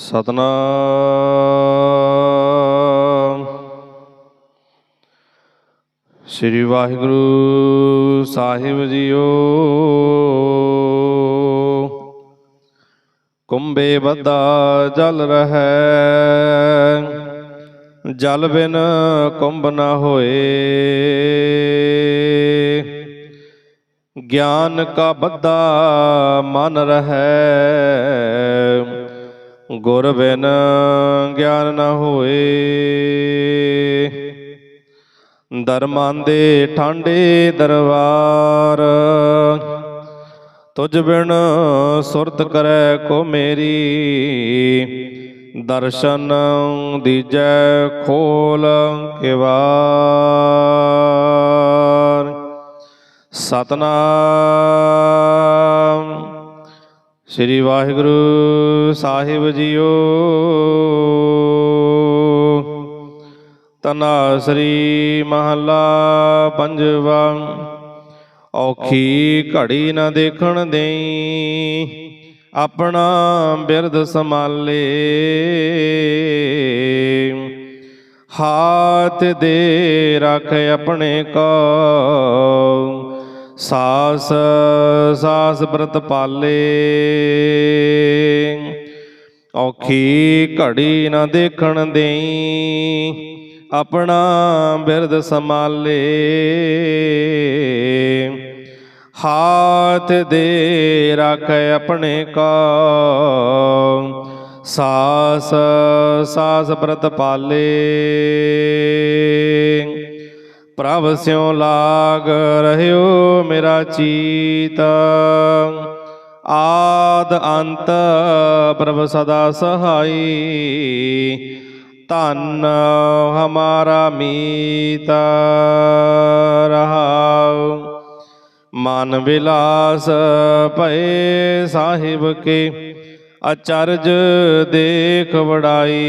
ਸਤਨਾਮ। ਸ੍ਰੀ ਵਾਹਿਗੁਰੂ ਸਾਹਿਬ ਜੀਓ। ਕੁੰਭੇ ਬੱਦਾ ਜਲ ਰਹੈ, ਜਲ ਬਿਨ ਕੁੰਭ ਨਾ ਹੋਏ। ਗਿਆਨ ਕਾ ਬੱਦਾ ਮਨ ਰਹੈ ਗੁਰ ਬਿਨ ਗਿਆਨ ਨ ਹੋਏ। ਦਰਮਾਂ ਦੇ ਠਾਂਡੇ ਦਰਬਾਰ, ਤੁਝ ਬਿਨ ਸੁਰਤ ਕਰੈ ਕੋ ਮੇਰੀ। ਦਰਸ਼ਨ ਦੀਜੈ ਖੋਲ ਕਿਵਾਰ ਸਤਨਾਮ। ਸ੍ਰੀ ਵਾਹਿਗੁਰੂ ਸਾਹਿਬ ਜੀਓ। ਤਨਾ ਸ੍ਰੀ ਮਹੱਲਾ ਪੰਜਵਾ। ਔਖੀ ਘੜੀ ਨਾ ਦੇਖਣ ਦੇਈ। ਆਪਣਾ ਬਿਰਧ ਸੰਭਾਲੇ। ਹਾਥ ਦੇ ਰੱਖ ਆਪਣੇ ਕੋ। ਸਾਸ ਸਾਸ ਬ੍ਰਤ ਪਾਲੇ। ਔਖੀ ਘੜੀ ਨਾ ਦੇਖਣ ਦੇਈ, ਆਪਣਾ ਬਿਰਦ ਸੰਭਾਲੇ। ਹਾਥ ਦੇ ਰੱਖ ਆਪਣੇ ਕੋ ਸਾਸ ਸਾਸ ਬ੍ਰਤ ਪਾਲੇ। ਪ੍ਰਭ ਸਿਉ ਲਾਗ ਰਹਿਓ ਮੇਰਾ ਚੀਤਾ ਆਦ ਅੰਤ ਪ੍ਰਭ ਸਦਾ ਸਹਾਈ। ਧੰਨ ਹਮਾਰਾ ਮੀਤ ਰਹਾਉ। ਮਨ ਵਿਲਾਸ ਭਏ ਸਾਹਿਬ ਕੇ, ਅਚਰਜ ਦੇਖ ਵੜਾਈ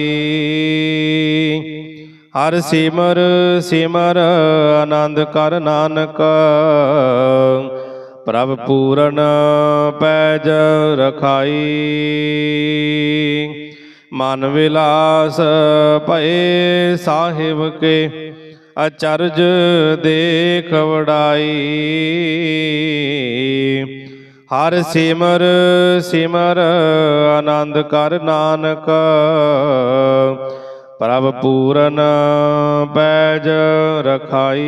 ਹਰ ਸਿਮਰ ਸਿਮਰ ਆਨੰਦ ਕਰ ਨਾਨਕ ਪ੍ਰਭ ਪੂਰਨ ਪੈਜ ਰਖਾਈ। ਮਨ ਵਿਲਾਸ ਭਏ ਸਾਹਿਬ ਕੇ ਅਚਰਜ ਦੇਖ ਵਡਾਈ ਹਰ ਸਿਮਰ ਸਿਮਰ ਆਨੰਦ ਕਰ ਨਾਨਕ। ਪ੍ਰਭ ਪੂਰਨ ਪੈਜ ਰਖਾਈ।